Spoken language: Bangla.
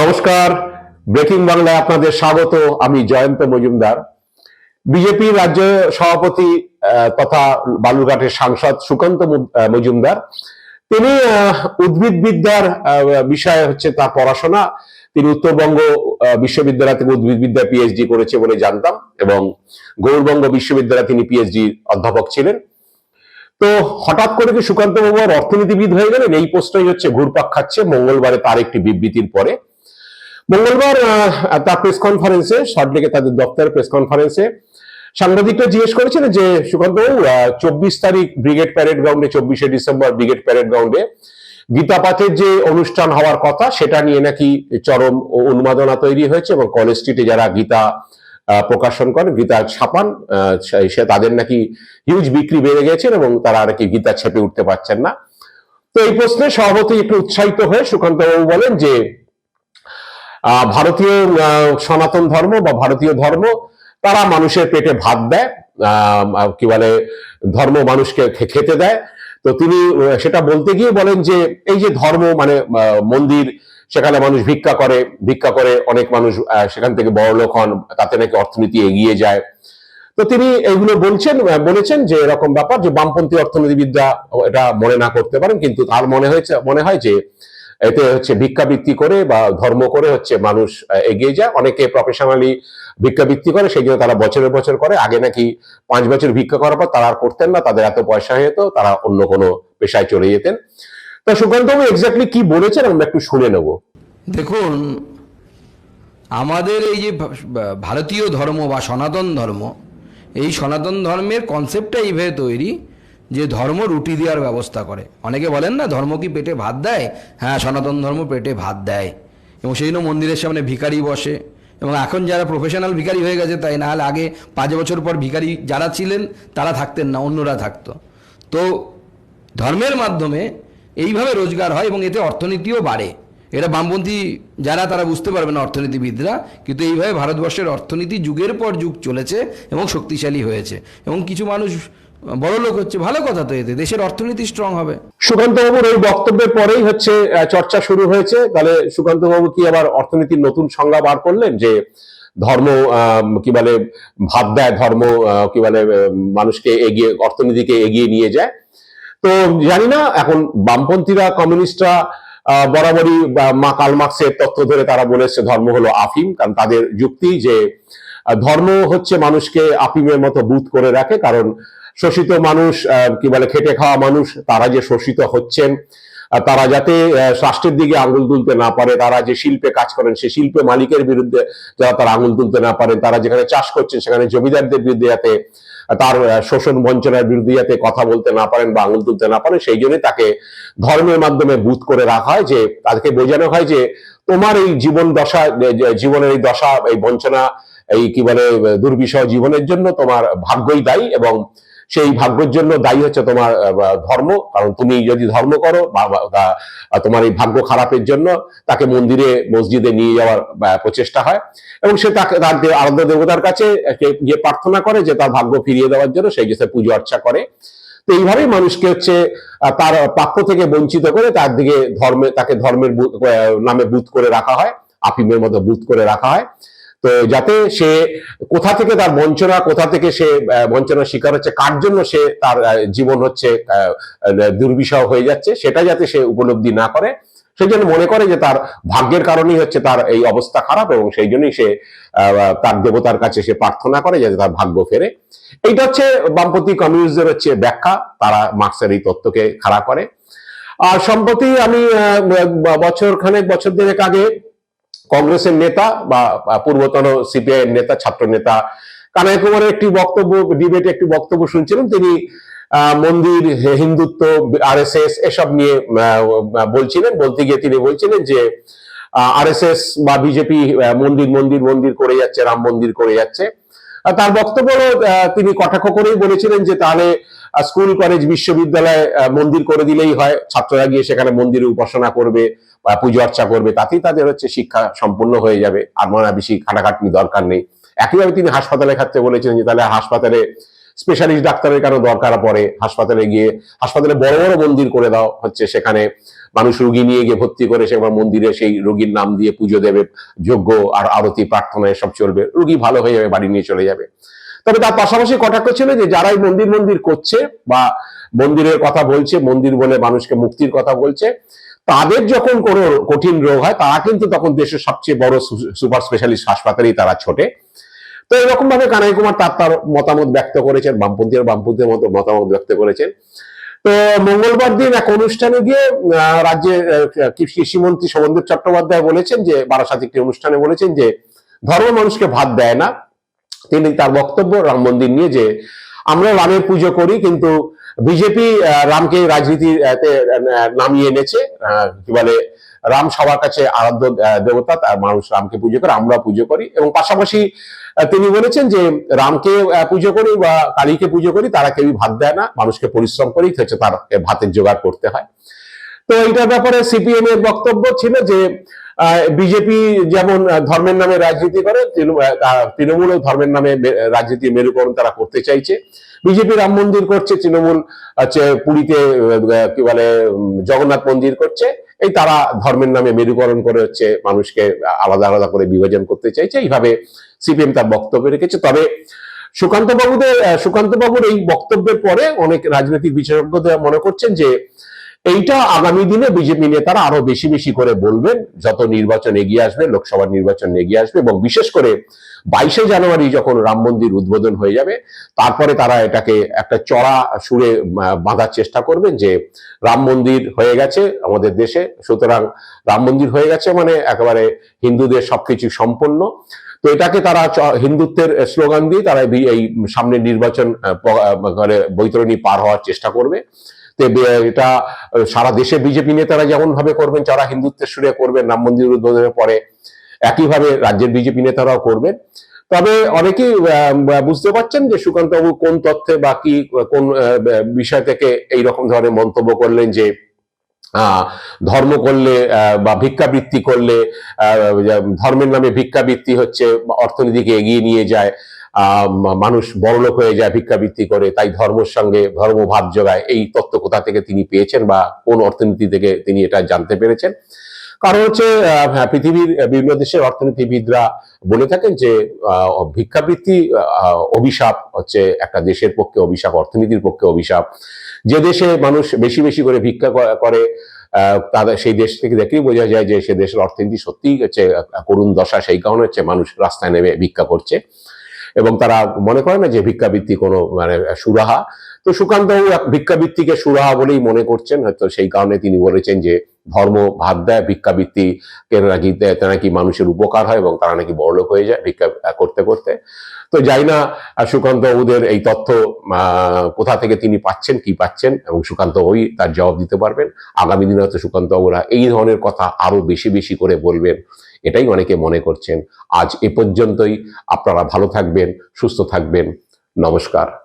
নমস্কার। ব্রেকিং বাংলায় আপনাদের স্বাগত। আমি জয়ন্ত মজুমদার। বিজেপি রাজ্য সভাপতি তথা বালুরঘাটের সাংসদ সুকান্ত মজুমদার। তিনি উদ্ভিদবিদ্যার বিষয়ে হচ্ছে তার পড়াশোনা। তিনি উত্তরবঙ্গ বিশ্ববিদ্যালয় থেকে উদ্ভিদবিদ্যা পিএইচডি করেছে বলে জানতাম এবং গৌরবঙ্গ বিশ্ববিদ্যালয়ে তিনি পিএইচডি অধ্যাপক ছিলেন। তো হঠাৎ করে কি সুকান্ত বাবু অর্থনীতিবিদ হয়ে গেলেন? এই প্রশ্নই হচ্ছে ঘুরপাক খাচ্ছে। মঙ্গলবারে তার একটি বিবৃতির পরে মঙ্গলবার তার প্রেস কনফারেন্সে সল্টলেকে তাদের দপ্তরের প্রেস কনফারেন্সে সাংবাদিকরা জিজ্ঞেস করেছিলেন যে, সুকান্ত বাবু চব্বিশ তারিখ ব্রিগেড প্যারেড গ্রাউন্ডে, চব্বিশে ডিসেম্বর ব্রিগেড প্যারেড গ্রাউন্ডে গীতা পাঠের যে অনুষ্ঠান হওয়ার কথা, সেটা নিয়ে নাকি চরম উন্মাদনা তৈরি হয়েছে এবং কলেজ স্ট্রিটে যারা গীতা প্রকাশন করেন, গীতা ছাপান সে- তাদের নাকি হিউজ বিক্রি বেড়ে গেছে এবং তারা আর কি গীতা ছেপে উঠতে পারছেন না। তো এই প্রশ্নে সভাপতি একটু উৎসাহিত হয়ে সুকান্ত বাবু বলেন যে ভারতীয় সনাতন ধর্ম বা ভারতীয় ধর্ম, তারা মানুষের পেটে ভাত দেয় কি বলে, ধর্ম মানুষকে খেতে দেয়। তো তিনি সেটা বলতে গিয়ে বলেন যে, এই যে ধর্ম মানে মন্দির, সেখানে মানুষ ভিক্ষা করে ভিক্ষা করে অনেক মানুষ সেখান থেকে বড় লোক হন, তাতে নাকি অর্থনীতি এগিয়ে যায়। তো তিনি এগুলো বলছেন বলেছেন যে এরকম ব্যাপার যে বামপন্থী অর্থনীতিবিদরা এটা মনে না করতে পারেন, কিন্তু তার মনে হয়েছে, মনে হয় যে এতে হচ্ছে ভিক্ষাবৃত্তি করে বা ধর্ম করে হচ্ছে মানুষ এগিয়ে যায়। অনেকে প্রফেশনালি ভিক্ষাবৃত্তি করে সেই জন্য তারা বছরের বছর করে। আগে নাকি পাঁচ বছর ভিক্ষা করার পর তারা আর করতেন না, তাদের এত পয়সা হয়ে যেত, তারা অন্য কোনো পেশায় চলে যেতেন। তা সুকান্ত বাবু এক্স্যাক্টলি কি বলেছেন আমরা একটু শুনে নেব। দেখুন, আমাদের এই যে ভারতীয় ধর্ম বা সনাতন ধর্ম, এই সনাতন ধর্মের কনসেপ্টটা এইভাবে তৈরি যে ধর্ম রুটি দেওয়ার ব্যবস্থা করে। অনেকে বলেন না, ধর্ম কি পেটে ভাত দেয়? হ্যাঁ সনাতন ধর্ম পেটে ভাত দেয়। এবং সেই জন্য মন্দিরের সামনে ভিকারি বসে। এবং এখন যারা প্রফেশনাল ভিকারি হয়ে গেছে, তাই না হলে আগে পাঁচ বছর পর ভিকারি যারা ছিলেন, তারা থাকতেন না, অন্যরা থাকত। তো ধর্মের মাধ্যমে এইভাবে রোজগার হয় এবং এতে অর্থনীতিও বাড়ে। এটা বামপন্থী যারা, তারা বুঝতে পারবে না অর্থনীতিবিদরা, কিন্তু এইভাবে ভারতবর্ষের অর্থনীতি যুগের পর যুগ চলেছে এবং শক্তিশালী হয়েছে। এবং কিছু মানুষ, বড় লোক হচ্ছে, ভালো কথা তো এতে, দেশের অর্থনীতি স্ট্রং হবে। সুকান্ত বাবুর এই বক্তব্যের পরেই হচ্ছে চর্চা শুরু হয়েছে। তাহলে সুকান্ত বাবু কি আবার অর্থনীতির নতুন সংজ্ঞা বার করলেন? যে ধর্ম কি বলে, ভাব দেয় ধর্ম কি বলে মানুষকে এগিয়ে, অর্থনীতিকে এগিয়ে নিয়ে যায়। তো জানি না, এখন বামপন্থীরা, কমিউনিস্টরা বরাবরই মা কাল মার্ক্সের তত্ত্ব ধরে তারা বলেছে ধর্ম হলো আফিম, কারণ তাদের যুক্তি যে ধর্ম হচ্ছে মানুষকে আফিমের মতো বুথ করে রাখে, কারণ শোষিত মানুষ কি বলে, খেটে খাওয়া মানুষ, তারা যে শোষিত হচ্ছেন তারা যাতে রাষ্ট্রের দিকে আঙুল তুলতে না পারে, তারা যে শিল্পে কাজ করেন সেই শিল্পে মালিকের বিরুদ্ধে যারা তারা আঙুল তুলতে না পারেন তারা যেখানে চাষ করছেন, সেখানে জমিদারদের বিরুদ্ধে যাতে তার শোষণ বঞ্চনার বিরুদ্ধে কথা বলতে না পারেন বা আঙুল তুলতে না পারেন, সেই জন্যই তাকে ধর্মের মাধ্যমে বুথ করে রাখা হয়, যে তাকে বোঝানো হয় যে তোমার এই জীবন দশা জীবনের এই দশা, এই বঞ্চনা, এই কি বলে, দুর্বিষহ জীবনের জন্য তোমার ভাগ্যই দায়ী এবং সেই ভাগ্যের জন্য দায়ী হচ্ছে তোমার ধর্ম। কারণ তুমি যদি ধর্ম করো, বা তোমার এই ভাগ্য খারাপের জন্য তাকে মন্দিরে, মসজিদে নিয়ে যাওয়ার প্রচেষ্টা হয়। এবং সে তাকে, তার আরাধ্য দেবতার কাছে গিয়ে প্রার্থনা করে যে তার ভাগ্য ফিরিয়ে দেওয়ার জন্য সেই যে পুজো অর্চা করে। তো এইভাবেই মানুষকে হচ্ছে তার প্রাপ্য থেকে বঞ্চিত করে তার দিকে ধর্মে, তাকে ধর্মের নামে বুথ করে রাখা হয়। আফিমের মতো বুথ করে রাখা হয়। তো যাতে সে কোথা থেকে তার বঞ্চনা, কোথা থেকে সে বঞ্চনার শিকার হচ্ছে, কার জন্য সে তার জীবন হচ্ছে দুর্বিষহ হয়ে যাচ্ছে, সেটা যাতে সে উপলব্ধি না করে। সেই জন্য মনে করে যে তার ভাগ্যের কারণেই হচ্ছে তার এই অবস্থা খারাপ এবং সেই জন্যই সে তার দেবতার কাছে সে প্রার্থনা করে যাতে তার ভাগ্য ফেরে। এইটা হচ্ছে বামপন্থী কমিউনিস্টদের হচ্ছে ব্যাখ্যা, তারা মার্ক্সের এই তত্ত্বকে খাড়া করে। আর সম্প্রতি আমি বছর খানেক, বছর দেড়েক আগে কংগ্রেসের নেতা বা পূর্বতন সিপিআইএম নেতা, ছাত্র নেতা কানাই কুমারের একটি বক্তব্য, ডিবেটে একটি বক্তব্য শুনছিলেন তিনি মন্দির আর হিন্দুত্ব, আরএসএস এসব নিয়ে বলছিলেন, বলতে গিয়ে তিনি বলছিলেন যে আরএসএস বা বিজেপি মন্দির মন্দির মন্দির করে যাচ্ছে, রাম মন্দির করে যাচ্ছে। আর তার বক্তব্য তিনি কটাক্ষ করেই বলেছিলেন যে তাহলে স্কুল, কলেজ, বিশ্ববিদ্যালয় মন্দির করে দিলেই হয়। ছাত্ররা গিয়ে সেখানে মন্দিরে উপাসনা করবে বা পুজো অর্চা করবে। তাতেই তাদের হচ্ছে শিক্ষা সম্পূর্ণ হয়ে যাবে। আর মনে বেশি খাটাখাটনি দরকার নেই। একইভাবে তিনি হাসপাতালের ক্ষেত্রে বলেছিলেন যে তাহলে হাসপাতালে স্পেশালিস্ট ডাক্তারের কেন দরকার পড়ে? হাসপাতালে গিয়ে, হাসপাতালে বড় বড় মন্দির করে দাও। হচ্ছে সেখানে মানুষ রুগী নিয়ে গিয়ে ভর্তি করে, সে মন্দিরে সেই রোগীর নাম দিয়ে পুজো দেবে যোগ্য আর আরতি, প্রার্থনা, এসব চলবে। রুগী ভালো হয়ে যাবে, বাড়ি নিয়ে চলে যাবে। তবে তার পাশাপাশি কটাক্ষ ছিল যে যারা মন্দির মন্দির করছে বা মন্দিরের কথা বলছে, মন্দির বলে মানুষকে মুক্তির কথা বলছে, তাদের যখন কোনো কঠিন রোগ হয়, তারা কিন্তু তখন দেশের সবচেয়ে বড় সুপার স্পেশালিস্ট হাসপাতালেই তারা ছোটে। তো এরকম ভাবে কানাই কুমার তার তার মতামত ব্যক্ত করেছেন, বামপন্থী আর বামপন্থীর মতো, মতামত ব্যক্ত করেছেন। তো মঙ্গলবার দিন এক অনুষ্ঠানে গিয়ে রাজ্যে কৃষিমন্ত্রী শোভনদেব চট্টোপাধ্যায় বলেছেন যে বারাসাত একটি অনুষ্ঠানে বলেছেন যে, ধর্ম মানুষকে ভাত দেয় না। তিনি তার বক্তব্য রাম মন্দির নিয়ে যে, আমরা রামের পুজো করি, কিন্তু বিজেপি রামকে রাজনীতিতে নামিয়ে এনেছে। কি বলে রাম সবার কাছে আরাধ্য দেবতা, তার মানুষ রামকে পুজো করে, আমরা পুজো করি। এবং পাশাপাশি তিনি বলেছেন যে রামকে পুজো করি বা কালীকে পুজো করি, তারা কেউই ভাত দেয় না, মানুষকে পরিশ্রম করেই হচ্ছে তার ভাতের জোগাড় করতে হয়। তো এইটার ব্যাপারে সিপিএম এর বক্তব্য ছিল যে বিজেপি যেমন ধর্মের নামে রাজনীতি করে তৃণ- তৃণমূলও ধর্মের নামে রাজনীতি মেরুকরণ তারা করতে চাইছে। বিজেপি রাম মন্দির করছে, তৃণমূল হচ্ছে পুরীতে কি বলে জগন্নাথ মন্দির করছে। এই তারা ধর্মের নামে মেরুকরণ করে হচ্ছে, মানুষকে আলাদা আলাদা করে বিভাজন করতে চাইছে। এইভাবে সিপিএম তার বক্তব্য রেখেছে। তবে সুকান্ত বাবুদের সুকান্ত বাবুর এই বক্তব্যের পরে অনেক রাজনৈতিক বিশেষজ্ঞদের মনে করছেন যে এইটা আগামী দিনে বিজেপি নেতারা আরও বেশি বেশি করে বলবেন, যত নির্বাচন এগিয়ে আসবে, লোকসভা নির্বাচন এগিয়ে আসবে, এবং বিশেষ করে বাইশে জানুয়ারি যখন রাম মন্দির উদ্বোধন হয়ে যাবে, তারপরে তারা এটাকে একটা চড়া সুরে বাঁধার চেষ্টা করবেন যে রাম মন্দির হয়ে গেছে আমাদের দেশে, সুতরাং রাম মন্দির হয়ে গেছে মানে একেবারে হিন্দুদের সবকিছু সম্পন্ন। তো এটাকে তারা হিন্দুত্বের স্লোগান দিয়ে তারা এই সামনে নির্বাচন মানে বৈতরণী পার হওয়ার চেষ্টা করবে। এটা সারা দেশে বিজেপি নেতারা যেমন ভাবে করবেন, যারা হিন্দুত্বের সুরে করবেন, রাম মন্দির উদ্বোধনের পরে একইভাবে রাজ্যের বিজেপি নেতারাও করবেন। তবে অনেকেই বুঝতে পারছেন যে সুকান্ত বাবু কোন তথ্যে বা কি, কোন বিষয় থেকে এই রকম ধরনের মন্তব্য করলেন যে ধর্ম করলে বা ভিক্ষাবৃত্তি করলে ধর্মের নামে ভিক্ষাবৃত্তি হচ্ছে অর্থনীতিকে এগিয়ে নিয়ে যায়। মানুষ বড়লোক হয়ে যায় ভিক্ষাবৃত্তি করে তাই ধর্মের সঙ্গে ধর্ম ভাত যোগায়। এই তত্ত্ব কোথা থেকে তিনি পেয়েছেন বা কোন অর্থনীতি থেকে তিনি এটা জানতে পেরেছেন? কারণ হচ্ছে হ্যাঁ, পৃথিবীর বিভিন্ন দেশের অর্থনীতিবিদরা বলে থাকেন যে ভিক্ষাবৃত্তি অভিশাপ হচ্ছে একটা দেশের পক্ষে অভিশাপ অর্থনীতির পক্ষে অভিশাপ। যে দেশে মানুষ বেশি বেশি করে ভিক্ষা করে তাদের সেই দেশ থেকে দেখেই বোঝা যায় যে সে দেশের অর্থনীতি সত্যিই হচ্ছে করুণ দশা সেই কারণে হচ্ছে মানুষ রাস্তায় নেমে ভিক্ষা করছে। এবং তারা মনে করে না যে ভিক্ষাবৃত্তি কোনো মানে সুরাহা। তো সুকান্ত বাবু ভিক্ষাবৃত্তিকে সুরাহা বলেই মনে করছেন, হয়তো সেই কারণে তিনি বলেছেন যে ধর্ম ভাত দেয় ভিক্ষাবৃত্তি কেন নাকি দেয়, তা নাকি মানুষের উপকার হয় এবং তারা নাকি বড়লোক হয়ে যায় ভিক্ষা করতে করতে। তো যাই না সুকান্ত বাবুদের এই তথ্য কোথা থেকে তিনি পাচ্ছেন কি পাচ্ছেন এবং সুকান্ত বাবুই তার জবাব দিতে পারবেন। আগামী দিনে হয়তো সুকান্ত বাবুরা এই ধরনের কথা আরও বেশি বেশি করে বলবেন এটাই অনেকে মনে করছেন। আজ এ পর্যন্তই আপনারা ভালো থাকবেন সুস্থ থাকবেন নমস্কার।